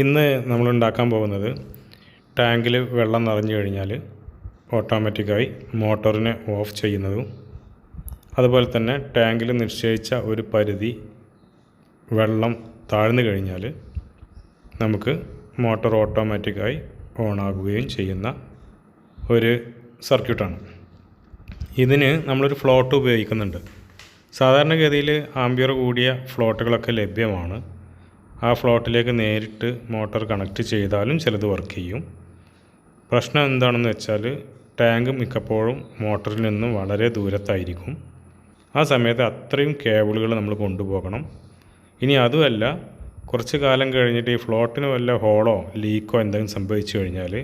ഇന്ന് നമ്മൾ ഉണ്ടാക്കാൻ പോകുന്നത് ടാങ്കിൽ വെള്ളം നിറഞ്ഞു കഴിഞ്ഞാൽ ഓട്ടോമാറ്റിക്കായി മോട്ടോറിനെ ഓഫ് ചെയ്യുന്നതും അതുപോലെ തന്നെ ടാങ്കിൽ നിശ്ചയിച്ച ഒരു പരിധി വെള്ളം താഴ്ന്നു കഴിഞ്ഞാൽ നമുക്ക് മോട്ടോർ ഓട്ടോമാറ്റിക്കായി ഓണാകുകയും ചെയ്യുന്ന ഒരു സർക്യൂട്ടാണ്. ഇതിന് നമ്മളൊരു ഫ്ലോട്ട് ഉപയോഗിക്കുന്നുണ്ട്. സാധാരണഗതിയിൽ ആംബിയർ കൂടിയ ഫ്ലോട്ടുകളൊക്കെ ലഭ്യമാണ്. ആ ഫ്ലോട്ടിലേക്ക് നേരിട്ട് മോട്ടോർ കണക്ട് ചെയ്താലും ചിലത് വർക്ക് ചെയ്യും. പ്രശ്നം എന്താണെന്ന് വെച്ചാൽ ടാങ്ക് മിക്കപ്പോഴും മോട്ടറിൽ നിന്നും വളരെ ദൂരത്തായിരിക്കും. ആ സമയത്ത് അത്രയും കേബിളുകൾ നമ്മൾ കൊണ്ടുപോകണം. ഇനി അതുമല്ല കുറച്ച് കാലം കഴിഞ്ഞിട്ട് ഈ ഫ്ലോട്ടിന് വല്ല ഹോളോ ലീക്കോ എന്തെങ്കിലും സംഭവിച്ചു കഴിഞ്ഞാൽ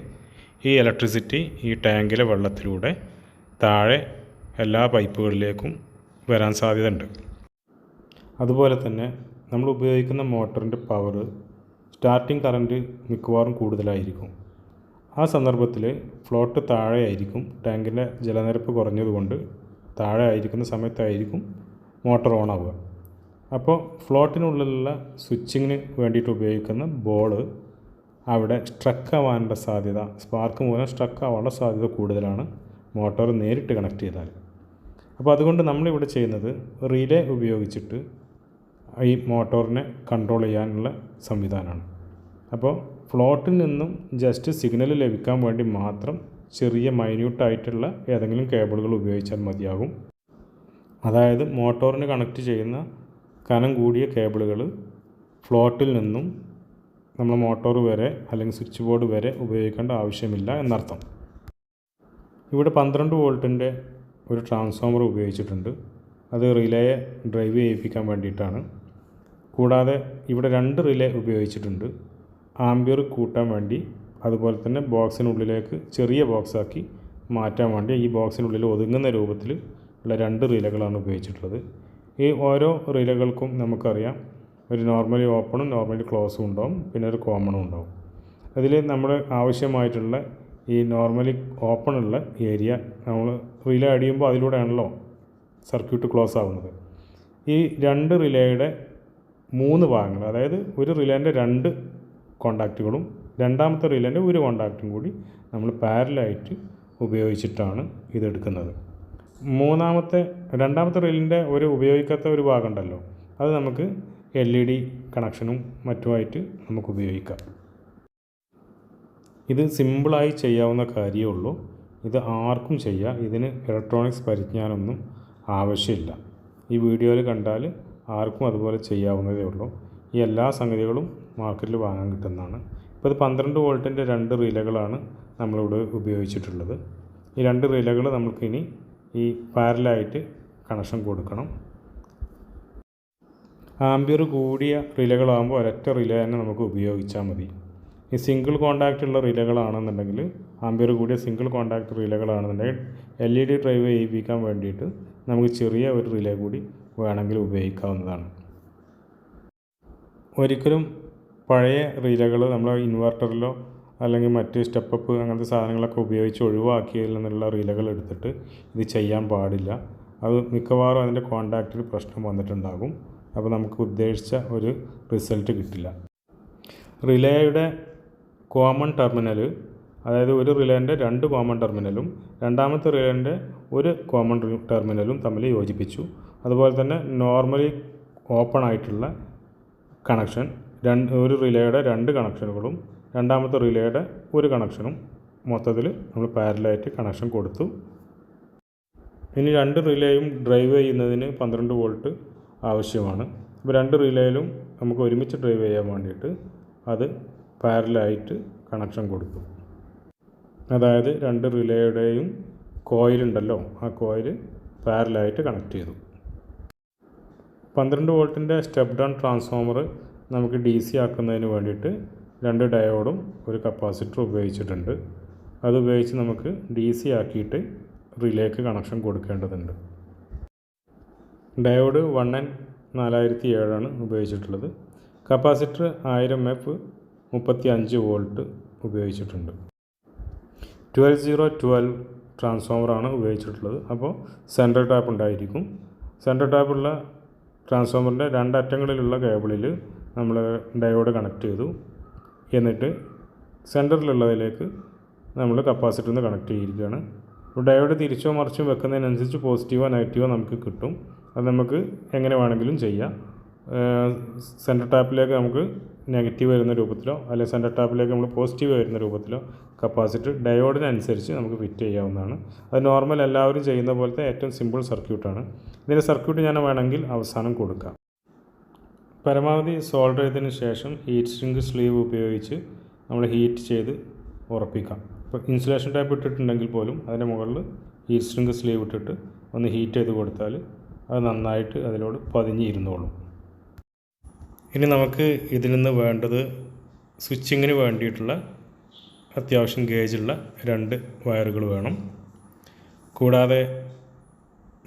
ഈ ഇലക്ട്രിസിറ്റി ഈ ടാങ്കിലെ വെള്ളത്തിലൂടെ താഴെ എല്ലാ പൈപ്പുകളിലേക്കും വരാൻ സാധ്യതയുണ്ട്. അതുപോലെ തന്നെ നമ്മൾ ഉപയോഗിക്കുന്ന മോട്ടറിന്റെ പവർ സ്റ്റാർട്ടിംഗ് കറന്റ് മിക്കവാറും കൂടുതലായിരിക്കും. ആ സന്ദർഭത്തിൽ ഫ്ലോട്ട് താഴെയായിരിക്കും ടാങ്കിന്റെ ജലനിരപ്പ് കുറഞ്ഞതുകൊണ്ട് താഴെ ആയിരിക്കുന്ന സമയത്തായിരിക്കും മോട്ടർ ഓൺ ആവുക അപ്പോൾ ഫ്ലോട്ടിനുള്ളിലുള്ള സ്വിച്ചിങ്ങിന് വേണ്ടിയിട്ട് ഉപയോഗിക്കുന്ന ബോൾ അവിടെ സ്ട്രക്ക് ആവാനുള്ള സാധ്യത സ്പാർക്ക് മൂലം സ്ട്രക്ക് ആവാനുള്ള സാധ്യത കൂടുതലാണ് മോട്ടോർ നേരിട്ട് കണക്ട് ചെയ്താൽ. അപ്പോൾ അതുകൊണ്ട് നമ്മളിവിടെ ചെയ്യുന്നത് റിലേ ഉപയോഗിച്ചിട്ട് ഈ മോട്ടോറിനെ കൺട്രോൾ ചെയ്യാനുള്ള സംവിധാനമാണ്. അപ്പോൾ ഫ്ലോട്ടിൽ നിന്നും ജസ്റ്റ് സിഗ്നൽ ലഭിക്കാൻ വേണ്ടി മാത്രം ചെറിയ മൈന്യൂട്ടായിട്ടുള്ള ഏതെങ്കിലും കേബിളുകൾ ഉപയോഗിച്ചാൽ മതിയാകും. അതായത് മോട്ടോറിന് കണക്ട് ചെയ്യുന്ന കനം കൂടിയ കേബിളുകൾ ഫ്ലോട്ടിൽ നിന്നും നമ്മൾ മോട്ടോർ വരെ അല്ലെങ്കിൽ സ്വിച്ച് ബോർഡ് വരെ ഉപയോഗിക്കേണ്ട ആവശ്യമില്ല എന്നർത്ഥം. ഇവിടെ പന്ത്രണ്ട് വോൾട്ടിന്റെ ഒരു ട്രാൻസ്ഫോമർ ഉപയോഗിച്ചിട്ടുണ്ട്. അത് റിലേയെ ഡ്രൈവ് ചെയ്യിപ്പിക്കാൻ വേണ്ടിയിട്ടാണ്. കൂടാതെ ഇവിടെ രണ്ട് റിലേ ഉപയോഗിച്ചിട്ടുണ്ട്. ആംബിയർ കൂട്ടാൻ വേണ്ടി അതുപോലെ തന്നെ ബോക്സിനുള്ളിലേക്ക് ചെറിയ ബോക്സാക്കി മാറ്റാൻ വേണ്ടി ഈ ബോക്സിനുള്ളിൽ ഒതുങ്ങുന്ന രൂപത്തിൽ ഉള്ള രണ്ട് റിലകളാണ് ഉപയോഗിച്ചിട്ടുള്ളത്. ഈ ഓരോ റിലകൾക്കും നമുക്കറിയാം ഒരു നോർമലി ഓപ്പണും നോർമലി ക്ലോസും ഉണ്ടാവും പിന്നെ ഒരു കോമണും ഉണ്ടാവും. അതിൽ നമ്മൾ ആവശ്യമായിട്ടുള്ള ഈ നോർമലി ഓപ്പണുള്ള ഏരിയ നമ്മൾ റിലേ അടിയുമ്പോൾ അതിലൂടെയാണല്ലോ സർക്യൂട്ട് ക്ലോസ് ആവുന്നത്. ഈ രണ്ട് റിലേയുടെ മൂന്ന് ഭാഗങ്ങൾ. അതായത് ഒരു റിലേന്റെ രണ്ട് കോണ്ടാക്റ്റുകളും രണ്ടാമത്തെ റിലേന്റെ ഒരു കോണ്ടാക്റ്റും കൂടി നമ്മൾ പാരലായിട്ട് ഉപയോഗിച്ചിട്ടാണ് ഇതെടുക്കുന്നത്. മൂന്നാമത്തെ രണ്ടാമത്തെ റീലിന്റെ ഒരു ഉപയോഗിക്കാത്ത ഒരു ഭാഗം ഉണ്ടല്ലോ അത് നമുക്ക് എൽ ഇ ഡി കണക്ഷനും മറ്റുമായിട്ട് നമുക്ക് ഉപയോഗിക്കാം. ഇത് സിമ്പിളായി ചെയ്യാവുന്ന കാര്യമേ ഉള്ളൂ. ഇത് ആർക്കും ചെയ്യാം. ഇതിന് ഇലക്ട്രോണിക്സ് പരിജ്ഞാനമൊന്നും ആവശ്യമില്ല. ഈ വീഡിയോയിൽ കണ്ടാൽ ആർക്കും അതുപോലെ ചെയ്യാവുന്നതേ ഉള്ളൂ. ഈ എല്ലാ സംഗതികളും മാർക്കറ്റിൽ വാങ്ങാൻ കിട്ടുന്നതാണ്. ഇപ്പോൾ ഇത് പന്ത്രണ്ട് വോൾട്ടിന്റെ രണ്ട് റീലകളാണ് നമ്മളിവിടെ ഉപയോഗിച്ചിട്ടുള്ളത്. ഈ രണ്ട് റീലകൾ നമുക്കിനി ഈ പാരലായിട്ട് കണക്ഷൻ കൊടുക്കണം. ആംബിയർ കൂടിയ റിലകളാകുമ്പോൾ ഒരൊറ്റ റിലേ തന്നെ നമുക്ക് ഉപയോഗിച്ചാൽ മതി. ഈ സിംഗിൾ കോണ്ടാക്റ്റ് ഉള്ള റിലകളാണെന്നുണ്ടെങ്കിൽ ആംബിയർ കൂടിയ സിംഗിൾ കോണ്ടാക്റ്റ് റിലകളാണെന്നുണ്ടെങ്കിൽ എൽ ഇ ഡി ഡ്രൈവ് ചെയ്യിപ്പിക്കാൻ വേണ്ടിയിട്ട് നമുക്ക് ചെറിയ ഒരു റിലേ കൂടി വേണമെങ്കിൽ ഉപയോഗിക്കാവുന്നതാണ്. ഒരിക്കലും പഴയ റീലകൾ നമ്മൾ ഇൻവെർട്ടറിലോ അല്ലെങ്കിൽ മറ്റ് സ്റ്റെപ്പപ്പ് അങ്ങനത്തെ സാധനങ്ങളൊക്കെ ഉപയോഗിച്ച് ഒഴിവാക്കിയതിൽ നിന്നുള്ള റിലകൾ എടുത്തിട്ട് ഇത് ചെയ്യാൻ പാടില്ല. അത് മിക്കവാറും അതിന്റെ കോണ്ടാക്റ്റിൽ പ്രശ്നം വന്നിട്ടുണ്ടാകും. അപ്പോൾ നമുക്ക് ഉദ്ദേശിച്ച ഒരു റിസൾട്ട് കിട്ടില്ല. റിലേയുടെ കോമൺ ടെർമിനൽ അതായത് ഒരു റിലേന്റെ രണ്ട് കോമൺ ടെർമിനലും രണ്ടാമത്തെ റിലേന്റെ ഒരു കോമൺ ടെർമിനലും തമ്മിൽ യോജിപ്പിച്ചു. അതുപോലെ തന്നെ നോർമലി ഓപ്പൺ ആയിട്ടുള്ള കണക്ഷൻ രണ്ട് ഒരു റിലേയുടെ രണ്ട് കണക്ഷനുകളും രണ്ടാമത്തെ റിലേയുടെ ഒരു കണക്ഷനും മൊത്തത്തിൽ നമ്മൾ പാരലായിട്ട് കണക്ഷൻ കൊടുത്തു. ഇനി രണ്ട് റിലേയും ഡ്രൈവ് ചെയ്യുന്നതിന് പന്ത്രണ്ട് വോൾട്ട് ആവശ്യമാണ്. അപ്പോൾ രണ്ട് റിലേയിലും നമുക്ക് ഒരുമിച്ച് ഡ്രൈവ് ചെയ്യാൻ വേണ്ടിയിട്ട് അത് പാരലായിട്ട് കണക്ഷൻ കൊടുത്തു. അതായത് രണ്ട് റിലേയുടെയും കോയിലുണ്ടല്ലോ ആ കോയിൽ പാരലായിട്ട് കണക്ട് ചെയ്തു. പന്ത്രണ്ട് വോൾട്ടിന്റെ സ്റ്റെപ്പ് ഡൗൺ ട്രാൻസ്ഫോമർ നമുക്ക് ഡി സി ആക്കുന്നതിന് വേണ്ടിയിട്ട് രണ്ട് ഡയോഡും ഒരു കപ്പാസിറ്റർ ഉപയോഗിച്ചിട്ടുണ്ട്. അത് ഉപയോഗിച്ച് നമുക്ക് ഡി സി ആക്കിയിട്ട് റിലേക്ക് കണക്ഷൻ കൊടുക്കേണ്ടതുണ്ട്. ഡയോഡ് വൺ എൻ നാലായിരത്തി ഏഴാണ് ഉപയോഗിച്ചിട്ടുള്ളത്. കപ്പാസിറ്റർ ആയിരം എഫ് മുപ്പത്തി അഞ്ച് വോൾട്ട് ഉപയോഗിച്ചിട്ടുണ്ട്. ട്വൽവ് സീറോ ട്വൽവ് ട്രാൻസ്ഫോമറാണ് ഉപയോഗിച്ചിട്ടുള്ളത്. അപ്പോൾ സെൻട്രൽ ടാപ്പ് ഉണ്ടായിരിക്കും. സെൻട്രൽ ടാപ്പുള്ള ട്രാൻസ്ഫോമറിന്റെ രണ്ടറ്റങ്ങളിലുള്ള കേബിളിൽ നമ്മൾ ഡയോഡ് കണക്ട് ചെയ്തു. എന്നിട്ട് സെന്ററിലുള്ളതിലേക്ക് നമ്മൾ കപ്പാസിറ്റർ നിന്ന് കണക്ട് ചെയ്തിരിക്കുകയാണ്. ഡയോഡ് തിരിച്ചോ മറിച്ചോ വെക്കുന്നതിനനുസരിച്ച് പോസിറ്റീവോ നെഗറ്റീവോ നമുക്ക് കിട്ടും. അത് നമുക്ക് എങ്ങനെ വേണമെങ്കിലും ചെയ്യാം. സെന്റർ ടാപ്പിലേക്ക് നമുക്ക് നെഗറ്റീവ് വരുന്ന രൂപത്തിലോ അല്ലെങ്കിൽ സെന്റർ ടാപ്പിലേക്ക് നമ്മൾ പോസിറ്റീവ് വരുന്ന രൂപത്തിലോ കപ്പാസിറ്റർ ഡയോഡിനനുസരിച്ച് നമുക്ക് ഫിറ്റ് ചെയ്യാവുന്നതാണ്. അത് നോർമൽ എല്ലാവരും ചെയ്യുന്ന പോലത്തെ ഏറ്റവും സിമ്പിൾ സർക്യൂട്ടാണ്. ഇതിന്റെ സർക്യൂട്ട് ഞാൻ വേണമെങ്കിൽ അവസാനം കൊടുക്കാം. പരമാവധി സോൾഡർ ചെയ്തതിന് ശേഷം ഹീറ്റ് സ്ട്രിങ് സ്ലീവ് ഉപയോഗിച്ച് നമ്മൾ ഹീറ്റ് ചെയ്ത് ഉറപ്പിക്കാം. ഇപ്പോൾ ഇൻസുലേഷൻ ടൈപ്പ് ഇട്ടിട്ടുണ്ടെങ്കിൽ പോലും അതിന്റെ മുകളിൽ ഹീറ്റ് സ്ട്രിങ് സ്ലീവ് ഇട്ടിട്ട് ഒന്ന് ഹീറ്റ് ചെയ്ത് കൊടുത്താൽ അത് നന്നായിട്ട് അതിനോട് പതിഞ്ഞിരുന്നോളും. ഇനി നമുക്ക് ഇതിൽ നിന്ന് വേണ്ടത് സ്വിച്ചിങ്ങിന് വേണ്ടിയിട്ടുള്ള അത്യാവശ്യം ഗേജുള്ള രണ്ട് വയറുകൾ വേണം. കൂടാതെ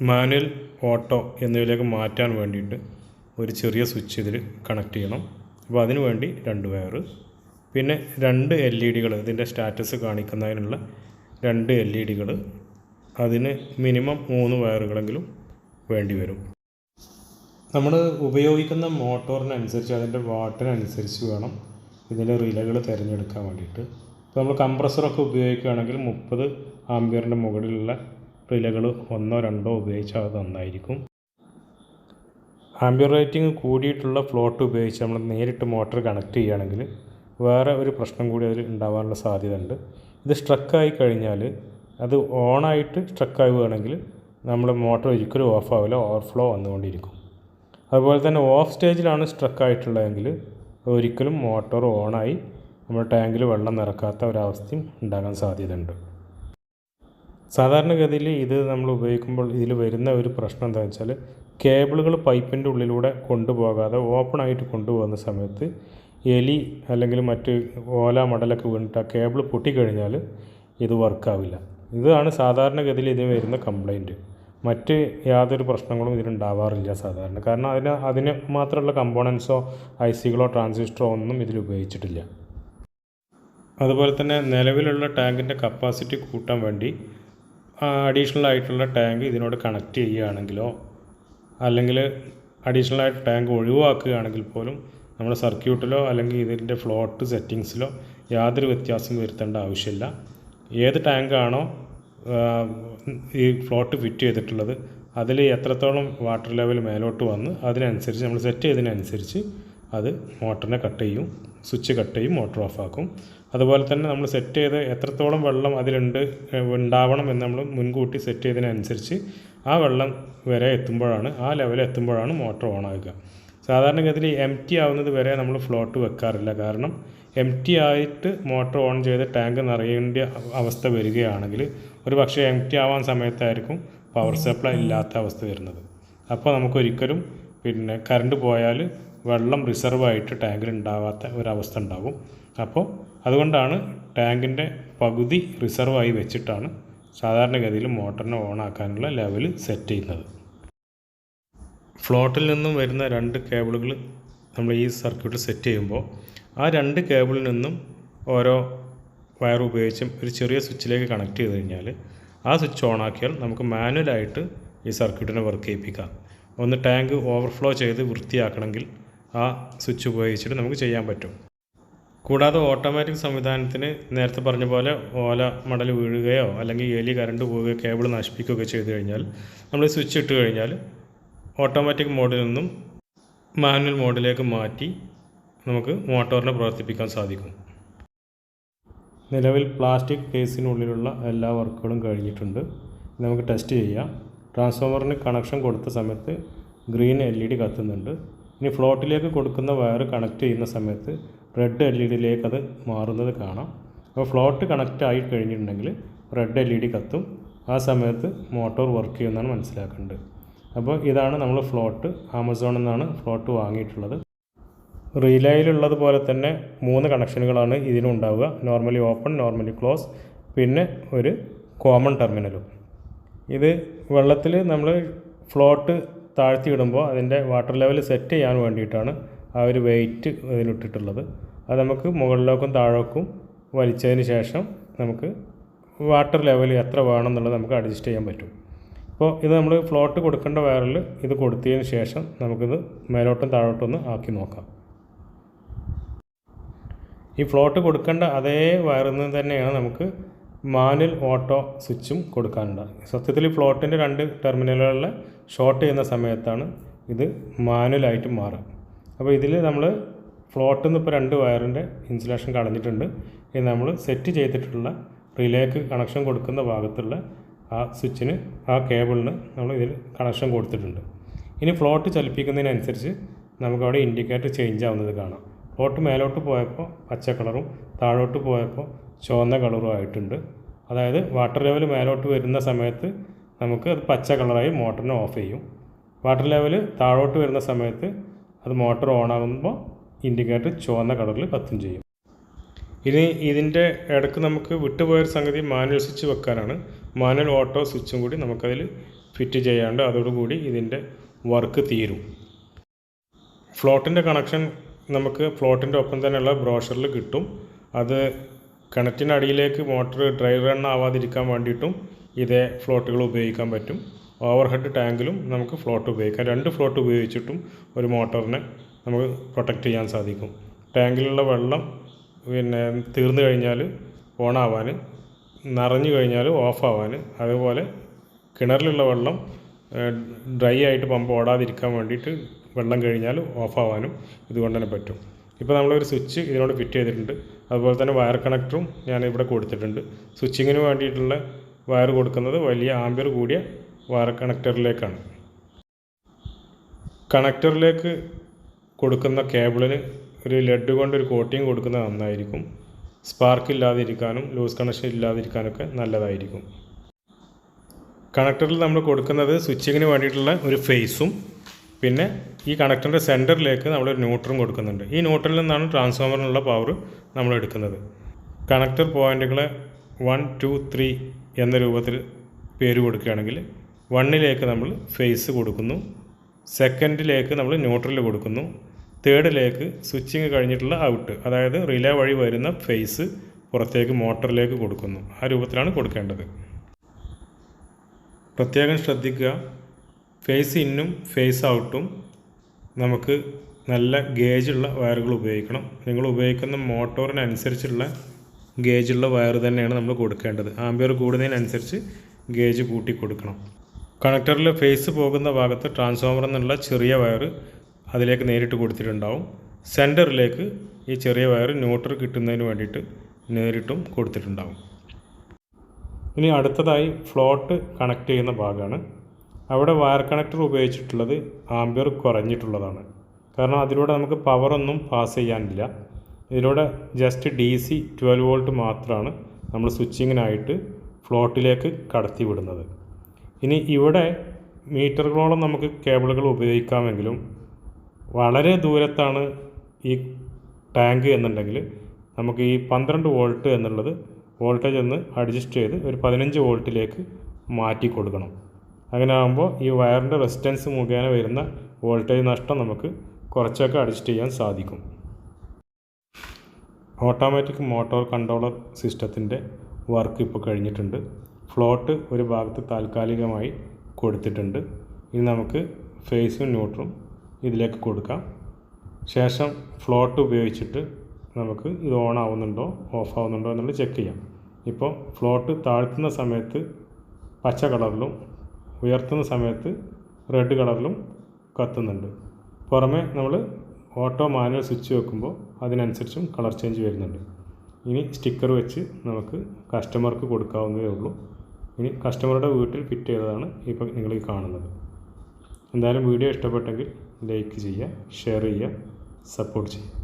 മാനുവൽ ഓട്ടോ എന്നിവയിലേക്ക് മാറ്റാൻ വേണ്ടിയിട്ട് ഒരു ചെറിയ സ്വിച്ച് ഇതിൽ കണക്ട് ചെയ്യണം. അപ്പോൾ അതിനു വേണ്ടി രണ്ട് വയർ. പിന്നെ രണ്ട് എൽ ഇ ഡികൾ ഇതിന്റെ സ്റ്റാറ്റസ് കാണിക്കുന്നതിനുള്ള രണ്ട് എൽ ഇ ഡികൾ. അതിന് മിനിമം മൂന്ന് വയറുകളെങ്കിലും വേണ്ടി വരും. നമ്മൾ ഉപയോഗിക്കുന്ന മോട്ടോറിനനുസരിച്ച് അതിന്റെ വാട്ടിനനുസരിച്ച് വേണം ഇതിന്റെ റിലകൾ തിരഞ്ഞെടുക്കാൻ വേണ്ടിയിട്ട്. ഇപ്പോൾ നമ്മൾ കംപ്രസറൊക്കെ ഉപയോഗിക്കുകയാണെങ്കിൽ മുപ്പത് ആംബിയറിന്റെ മുകളിലുള്ള റിലകൾ ഒന്നോ രണ്ടോ ഉപയോഗിച്ചാൽ അത് നന്നായിരിക്കും. ആംബിയർ റേറ്റിംഗ് കൂടിയിട്ടുള്ള ഫ്ലോട്ട് ഉപയോഗിച്ച് നമ്മൾ നേരിട്ട് മോട്ടോർ കണക്ട് ചെയ്യുകയാണെങ്കിൽ വേറെ ഒരു പ്രശ്നം കൂടി അതിൽ ഉണ്ടാവാനുള്ള സാധ്യത ഉണ്ട് ഇത് സ്ട്രക്കായി കഴിഞ്ഞാൽ അത് ഓണായിട്ട് സ്ട്രക്കാവുകയാണെങ്കിൽ നമ്മൾ മോട്ടോർ ഒരിക്കലും ഓഫ് ആവില്ല ഓവർഫ്ലോ വന്നുകൊണ്ടിരിക്കും. അതുപോലെ തന്നെ ഓഫ് സ്റ്റേജിലാണ് സ്ട്രക്കായിട്ടുള്ളതെങ്കിൽ ഒരിക്കലും മോട്ടോർ ഓണായി നമ്മുടെ ടാങ്കിൽ വെള്ളം നിറക്കാത്ത ഒരവസ്ഥയും ഉണ്ടാകാൻ സാധ്യതയുണ്ട്. സാധാരണഗതിയിൽ ഇത് നമ്മൾ ഉപയോഗിക്കുമ്പോൾ ഇതിൽ വരുന്ന ഒരു പ്രശ്നം എന്താണെന്ന് വെച്ചാൽ കേബിളുകൾ പൈപ്പിന്റെ ഉള്ളിലൂടെ കൊണ്ടുപോകാതെ ഓപ്പൺ ആയിട്ട് കൊണ്ടുപോകുന്ന സമയത്ത് എലി അല്ലെങ്കിൽ മറ്റ് ഓല മടലൊക്കെ വീണിട്ട് ആ കേബിൾ പൊട്ടിക്കഴിഞ്ഞാൽ ഇത് വർക്കാവില്ല. ഇതാണ് സാധാരണഗതിയിൽ ഇതിന് വരുന്ന കംപ്ലൈന്റ് മറ്റ് യാതൊരു പ്രശ്നങ്ങളും ഇതിലുണ്ടാവാറില്ല സാധാരണ. കാരണം അതിന് അതിന് മാത്രമുള്ള കമ്പോണൻസോ ഐ സികളോ ട്രാൻസിസ്റ്ററോ ഒന്നും ഇതിൽ ഉപയോഗിച്ചിട്ടില്ല. അതുപോലെ തന്നെ നിലവിലുള്ള ടാങ്കിന്റെ കപ്പാസിറ്റി കൂട്ടാൻ വേണ്ടി അഡീഷണൽ ആയിട്ടുള്ള ടാങ്ക് ഇതിനോട് കണക്റ്റ് ചെയ്യുകയാണെങ്കിലോ അല്ലെങ്കിൽ അഡീഷണൽ ആയിട്ട് ടാങ്ക് ഒഴിവാക്കുകയാണെങ്കിൽ പോലും നമ്മുടെ സർക്യൂട്ടിലോ അല്ലെങ്കിൽ ഇതിന്റെ ഫ്ലോട്ട് സെറ്റിങ്സിലോ യാതൊരു വ്യത്യാസം വരുത്തേണ്ട ആവശ്യമില്ല. ഏത് ടാങ്കാണോ ഈ ഫ്ലോട്ട് ഫിറ്റ് ചെയ്തിട്ടുള്ളത് അതിൽ എത്രത്തോളം വാട്ടർ ലെവൽ മേലോട്ട് വന്ന് അതിനനുസരിച്ച് നമ്മൾ സെറ്റ് ചെയ്തതിനനുസരിച്ച് അത് മോട്ടറിനെ കട്ട് ചെയ്യും സ്വിച്ച് കട്ട് ചെയ്യും മോട്ടർ ഓഫ് ആക്കും. അതുപോലെ തന്നെ നമ്മൾ സെറ്റ് ചെയ്ത് എത്രത്തോളം വെള്ളം അതിലുണ്ട് ഉണ്ടാവണം എന്ന് നമ്മൾ മുൻകൂട്ടി സെറ്റ് ചെയ്തതിനനുസരിച്ച് ആ വെള്ളം വരെ എത്തുമ്പോഴാണ് ആ ലെവൽ എത്തുമ്പോഴാണ് മോട്ടർ ഓൺ ആകുക. സാധാരണഗതിയിൽ എം ടി ആവുന്നത് വരെ നമ്മൾ ഫ്ലോട്ട് വെക്കാറില്ല. കാരണം എം ടി ആയിട്ട് മോട്ടർ ഓൺ ചെയ്ത് ടാങ്ക് നിറയേണ്ട അവസ്ഥ വരികയാണെങ്കിൽ ഒരു പക്ഷേ എം ടി ആവാൻ സമയത്തായിരിക്കും പവർ സപ്ലൈ ഇല്ലാത്ത അവസ്ഥ വരുന്നത്. അപ്പോൾ നമുക്കൊരിക്കലും പിന്നെ കറണ്ട് പോയാൽ വെള്ളം റിസർവ് ആയിട്ട് ടാങ്കിൽ ഉണ്ടാവാത്ത ഒരവസ്ഥ ഉണ്ടാകും അപ്പോൾ അതുകൊണ്ടാണ് ടാങ്കിന്റെ പകുതി റിസർവായി വെച്ചിട്ടാണ് സാധാരണഗതിയിൽ മോട്ടറിനെ ഓൺ ആക്കാനുള്ള ലെവൽ സെറ്റ് ചെയ്യുന്നത്. ഫ്ലോട്ടിൽ നിന്നും വരുന്ന രണ്ട് കേബിളുകൾ നമ്മൾ ഈ സർക്യൂട്ട് സെറ്റ് ചെയ്യുമ്പോൾ ആ രണ്ട് കേബിളിൽ നിന്നും ഓരോ വയർ ഉപയോഗിച്ച് ഒരു ചെറിയ സ്വിച്ചിലേക്ക് കണക്ട് ചെയ്ത് കഴിഞ്ഞാൽ ആ സ്വിച്ച് ഓൺ ആക്കിയാൽ നമുക്ക് മാനുവലായിട്ട് ഈ സർക്യൂട്ടിനെ വർക്ക് ചെയ്യിപ്പിക്കാം. ഒന്ന് ടാങ്ക് ഓവർഫ്ലോ ചെയ്ത് വൃത്തിയാക്കണമെങ്കിൽ ആ സ്വിച്ച് ഉപയോഗിച്ചിട്ട് നമുക്ക് ചെയ്യാൻ പറ്റും. കൂടാതെ ഓട്ടോമാറ്റിക് സംവിധാനത്തിന് നേരത്തെ പറഞ്ഞ പോലെ ഓല മടൽ വീഴുകയോ അല്ലെങ്കിൽ എലി കറണ്ട് പോവുകയോ കേബിൾ നശിപ്പിക്കുകയൊക്കെ ചെയ്തു കഴിഞ്ഞാൽ നമ്മൾ സ്വിച്ച് ഇട്ട് കഴിഞ്ഞാൽ ഓട്ടോമാറ്റിക് മോഡിൽ നിന്നും മാനുവൽ മോഡിലേക്ക് മാറ്റി നമുക്ക് മോട്ടോറിനെ പ്രവർത്തിപ്പിക്കാൻ സാധിക്കും. നിലവിൽ പ്ലാസ്റ്റിക് കേസിനുള്ളിലുള്ള എല്ലാ വർക്കുകളും കഴിഞ്ഞിട്ടുണ്ട്. നമുക്ക് ടെസ്റ്റ് ചെയ്യാം. ട്രാൻസ്ഫോമറിന് കണക്ഷൻ കൊടുത്ത സമയത്ത് ഗ്രീൻ എൽ ഇ ഡി കത്തുന്നുണ്ട്. ഇനി ഫ്ലോട്ടിലേക്ക് കൊടുക്കുന്ന വയർ കണക്ട് ചെയ്യുന്ന സമയത്ത് റെഡ് എൽ ഇ ഡിയിലേക്ക് അത് മാറുന്നത് കാണാം. അപ്പോൾ ഫ്ലോട്ട് കണക്റ്റ് ആയി കഴിഞ്ഞിട്ടുണ്ടെങ്കിൽ റെഡ് എൽ ഇ ഡി കത്തും. ആ സമയത്ത് മോട്ടോർ വർക്ക് ചെയ്യുമെന്നാണ് മനസ്സിലാക്കേണ്ടത്. അപ്പോൾ ഇതാണ് നമ്മൾ ഫ്ലോട്ട് ആമസോണിൽ നിന്നാണ് ഫ്ലോട്ട് വാങ്ങിയിട്ടുള്ളത്. റിലേയിലുള്ളത് പോലെ തന്നെ മൂന്ന് കണക്ഷനുകളാണ് ഇതിനുണ്ടാവുക നോർമലി ഓപ്പൺ നോർമലി ക്ലോസ് പിന്നെ ഒരു കോമൺ ടെർമിനലും. ഇത് വെള്ളത്തിൽ നമ്മൾ ഫ്ലോട്ട് താഴ്ത്തി ഇടുമ്പോൾ അതിന്റെ വാട്ടർ ലെവൽ സെറ്റ് ചെയ്യാൻ വേണ്ടിയിട്ടാണ് ആ ഒരു വെയിറ്റ് ഇതിലിട്ടിട്ടുള്ളത്. അത് നമുക്ക് മുകളിലേക്കും താഴേക്കും വലിച്ചതിന് ശേഷം നമുക്ക് വാട്ടർ ലെവൽ എത്ര വേണം എന്നുള്ളത് നമുക്ക് അഡ്ജസ്റ്റ് ചെയ്യാൻ പറ്റും. അപ്പോൾ ഇത് നമ്മൾ ഫ്ലോട്ട് കൊടുക്കേണ്ട വയറിൽ ഇത് കൊടുത്തതിന് ശേഷം നമുക്കിത് മേലോട്ടും താഴോട്ടും ഒന്ന് ആക്കി നോക്കാം. ഈ ഫ്ലോട്ട് കൊടുക്കേണ്ട അതേ വയറിൽ നിന്ന് തന്നെയാണ് നമുക്ക് മാനുവൽ ഓട്ടോ സ്വിച്ചും കൊടുക്കാനുണ്ടാകും സത്യത്തിൽ ഫ്ലോട്ടിന്റെ രണ്ട് ടെർമിനലുകളിൽ ഷോർട്ട് ചെയ്യുന്ന സമയത്താണ് ഇത് മാനുവലായിട്ട് മാറുക. അപ്പോൾ ഇതിൽ നമ്മൾ ഫ്ലോട്ടിൽ നിന്ന് ഇപ്പോൾ രണ്ട് വയറിന്റെ ഇൻസുലേഷൻ കളഞ്ഞിട്ടുണ്ട്. ഇത് നമ്മൾ സെറ്റ് ചെയ്തിട്ടുള്ള റിലേക്ക് കണക്ഷൻ കൊടുക്കുന്ന ഭാഗത്തുള്ള ആ സ്വിച്ചിന് ആ കേബിളിന് നമ്മൾ ഇതിൽ കണക്ഷൻ കൊടുത്തിട്ടുണ്ട്. ഇനി ഫ്ലോട്ട് ചലിപ്പിക്കുന്നതിനനുസരിച്ച് നമുക്കവിടെ ഇൻഡിക്കേറ്റർ ചേഞ്ച് ആവുന്നത് കാണാം. ഫ്ലോട്ട് മേലോട്ട് പോയപ്പോൾ പച്ച കളറും താഴോട്ട് പോയപ്പോൾ ചുവന്ന കളറും ആയിട്ടുണ്ട്. അതായത് വാട്ടർ ലെവൽ മേലോട്ട് വരുന്ന സമയത്ത് നമുക്ക് അത് പച്ച കളറായി മോട്ടറിനെ ഓഫ് ചെയ്യും. വാട്ടർ ലെവൽ താഴോട്ട് വരുന്ന സമയത്ത് അത് മോട്ടർ ഓൺ ആകുമ്പോൾ ഇൻഡിക്കേറ്റർ ചുവന്ന കളറിൽ കത്തും ചെയ്യും. ഇനി ഇതിന്റെ ഇടയ്ക്ക് നമുക്ക് വിട്ടുപോയൊരു സംഗതി മാനുവൽ സ്വിച്ച് വെക്കാനാണ്. മാനുവൽ ഓട്ടോ സ്വിച്ചും കൂടി നമുക്കതിൽ ഫിറ്റ് ചെയ്യാണ്ട് അതോടുകൂടി ഇതിന്റെ വർക്ക് തീരും. ഫ്ലോട്ടിന്റെ കണക്ഷൻ നമുക്ക് ഫ്ലോട്ടിന്റെ ഒപ്പം തന്നെയുള്ള ബ്രോഷറിൽ കിട്ടും. അത് കിണറ്റിനടിയിലേക്ക് മോട്ടർ ഡ്രൈ റൺ ആവാതിരിക്കാൻ വേണ്ടിയിട്ടും ഇതേ ഫ്ലോട്ടുകൾ ഉപയോഗിക്കാൻ പറ്റും. ഓവർ ഹെഡ് ടാങ്കിലും നമുക്ക് ഫ്ലോട്ട് ഉപയോഗിക്കാം. രണ്ട് ഫ്ലോട്ട് ഉപയോഗിച്ചിട്ടും ഒരു മോട്ടറിനെ നമുക്ക് പ്രൊട്ടക്റ്റ് ചെയ്യാൻ സാധിക്കും. ടാങ്കിലുള്ള വെള്ളം പിന്നെ തീർന്നു കഴിഞ്ഞാൽ ഓണാവാൻ നിറഞ്ഞു കഴിഞ്ഞാൽ ഓഫാവാൻ അതുപോലെ കിണറിലുള്ള വെള്ളം ഡ്രൈ ആയിട്ട് പമ്പ് ഓടാതിരിക്കാൻ വേണ്ടിയിട്ട് വെള്ളം കഴിഞ്ഞാൽ ഓഫാവാനും ഇതുകൊണ്ട് തന്നെ പറ്റും. ഇപ്പോൾ നമ്മളൊരു സ്വിച്ച് ഇതിനോട് ഫിറ്റ് ചെയ്തിട്ടുണ്ട്. അതുപോലെ തന്നെ വയർ കണക്ടറും ഞാൻ ഇവിടെ കൊടുത്തിട്ടുണ്ട്. സ്വിച്ചിങ്ങിന് വേണ്ടിയിട്ടുള്ള വയർ കൊടുക്കുന്നത് വലിയ ആംബിയർ കൂടിയ വയർ കണക്ടറിലേക്കാണ് കണക്ടറിലേക്ക് കൊടുക്കുന്ന കേബിളിന് ഒരു ലെഡ് കൊണ്ട് ഒരു കോട്ടിങ് കൊടുക്കുന്നത് നന്നായിരിക്കും. സ്പാർക്ക് ഇല്ലാതിരിക്കാനും ലൂസ് കണക്ഷൻ ഇല്ലാതിരിക്കാനൊക്കെ നല്ലതായിരിക്കും. കണക്ടറിൽ നമ്മൾ കൊടുക്കുന്നത് സ്വിച്ചിങ്ങിന് വേണ്ടിയിട്ടുള്ള ഒരു ഫേസും പിന്നെ ഈ കണക്ടറിന്റെ സെന്ററിലേക്ക് നമ്മളൊരു ന്യൂട്രും കൊടുക്കുന്നുണ്ട്. ഈ ന്യൂട്രലിൽ നിന്നാണ് ട്രാൻസ്ഫോമറിനുള്ള പവർ നമ്മൾ എടുക്കുന്നത്. കണക്ടർ പോയിന്റുകളെ വൺ ടു ത്രീ എന്ന രൂപത്തിൽ പേര് കൊടുക്കുകയാണെങ്കിൽ വണ്ണിലേക്ക് നമ്മൾ ഫേസ് കൊടുക്കുന്നു. സെക്കൻഡിലേക്ക് നമ്മൾ ന്യൂട്രൽ കൊടുക്കുന്നു. തേർഡിലേക്ക് സ്വിച്ചിങ് കഴിഞ്ഞിട്ടുള്ള ഔട്ട് അതായത് റിലേ വഴി വരുന്ന ഫേസ് പുറത്തേക്ക് മോട്ടറിലേക്ക് കൊടുക്കുന്നു. ആ രൂപത്തിലാണ് കൊടുക്കേണ്ടത്. പ്രത്യേകം ശ്രദ്ധിക്കുക. ഫേസ് ഇന്നും ഫേസ് ഔട്ടും നമുക്ക് നല്ല ഗേജുള്ള വയറുകൾ ഉപയോഗിക്കണം. നിങ്ങൾ ഉപയോഗിക്കുന്ന മോട്ടോറിനനുസരിച്ചുള്ള ഗേജുള്ള വയർ തന്നെയാണ് നമ്മൾ കൊടുക്കേണ്ടത്. ആംബിയർ കൂടുന്നതിനനുസരിച്ച് ഗേജ് കൂട്ടി കൊടുക്കണം. കണക്ടറിലെ ഫേസ് പോകുന്ന ഭാഗത്ത് ട്രാൻസ്ഫോമർ എന്നുള്ള ചെറിയ വയർ അതിലേക്ക് നേരിട്ട് കൊടുത്തിട്ടുണ്ടാവും. സെന്ററിലേക്ക് ഈ ചെറിയ വയർ ന്യൂട്രൽ കിട്ടുന്നതിന് വേണ്ടിയിട്ട് നേരിട്ടും കൊടുത്തിട്ടുണ്ടാവും. ഇനി അടുത്തതായി ഫ്ലോട്ട് കണക്ട് ചെയ്യുന്ന ഭാഗമാണ്. അവിടെ വയർ കണക്ടർ ഉപയോഗിച്ചിട്ടുള്ളത് ആംബിയർ കുറഞ്ഞിട്ടുള്ളതാണ്. കാരണം അതിലൂടെ നമുക്ക് പവറൊന്നും പാസ് ചെയ്യാനില്ല. ഇതിലൂടെ just D C twelve volt മാത്രമാണ് നമ്മൾ സ്വിച്ചിങ്ങിനായിട്ട് ഫ്ലോട്ടിലേക്ക് കടത്തി വിടുന്നത്. ഇനി ഇവിടെ മീറ്ററുകളോളം നമുക്ക് കേബിളുകൾ ഉപയോഗിക്കാമെങ്കിലും വളരെ ദൂരത്താണ് ഈ ടാങ്ക് എന്നുണ്ടെങ്കിൽ നമുക്ക് ഈ പന്ത്രണ്ട് വോൾട്ട് എന്നുള്ളത് വോൾട്ടേജ് ഒന്ന് അഡ്ജസ്റ്റ് ചെയ്ത് ഒരു പതിനഞ്ച് വോൾട്ടിലേക്ക് മാറ്റി കൊടുക്കണം. അങ്ങനെ ആകുമ്പോൾ ഈ വയറിന്റെ റെസിസ്റ്റൻസ് മുഖേന വരുന്ന വോൾട്ടേജ് നഷ്ടം നമുക്ക് കുറച്ചൊക്കെ അഡ്ജസ്റ്റ് ചെയ്യാൻ സാധിക്കും. ഓട്ടോമാറ്റിക് മോട്ടോർ കൺട്രോളർ സിസ്റ്റത്തിന്റെ വർക്ക് ഇപ്പോൾ കഴിഞ്ഞിട്ടുണ്ട്. ഫ്ലോട്ട് ഒരു ഭാഗത്ത് താൽക്കാലികമായി കൊടുത്തിട്ടുണ്ട്. ഇനി നമുക്ക് ഫേസും ന്യൂട്രും ഇതിലേക്ക് കൊടുക്കാം. ശേഷം ഫ്ലോട്ട് ഉപയോഗിച്ചിട്ട് നമുക്ക് ഇത് ഓൺ ആവുന്നുണ്ടോ ഓഫ് ആവുന്നുണ്ടോ എന്നുള്ളത് ചെക്ക് ചെയ്യാം. ഇപ്പോൾ ഫ്ലോട്ട് താഴ്ത്തുന്ന സമയത്ത് പച്ച കളറിലും ഉയർത്തുന്ന സമയത്ത് റെഡ് കളറിലും കത്തുന്നുണ്ട്. പുറമെ നമ്മൾ ഓട്ടോ മാനുവൽ സ്വിച്ച് വെക്കുമ്പോൾ അതിനനുസരിച്ചും കളർ ചേഞ്ച് വരുന്നുണ്ട്. ഇനി സ്റ്റിക്കർ വെച്ച് നമുക്ക് കസ്റ്റമർക്ക് കൊടുക്കാവുന്നതേ ഉള്ളൂ. ഇനി കസ്റ്റമറുടെ വീട്ടിൽ ഫിറ്റ് ചെയ്തതാണ് ഇപ്പോൾ നിങ്ങൾ ഈ കാണുന്നത്. എന്തായാലും വീഡിയോ ഇഷ്ടപ്പെട്ടെങ്കിൽ ലൈക്ക് ചെയ്യുക ഷെയർ ചെയ്യുക സപ്പോർട്ട് ചെയ്യുക.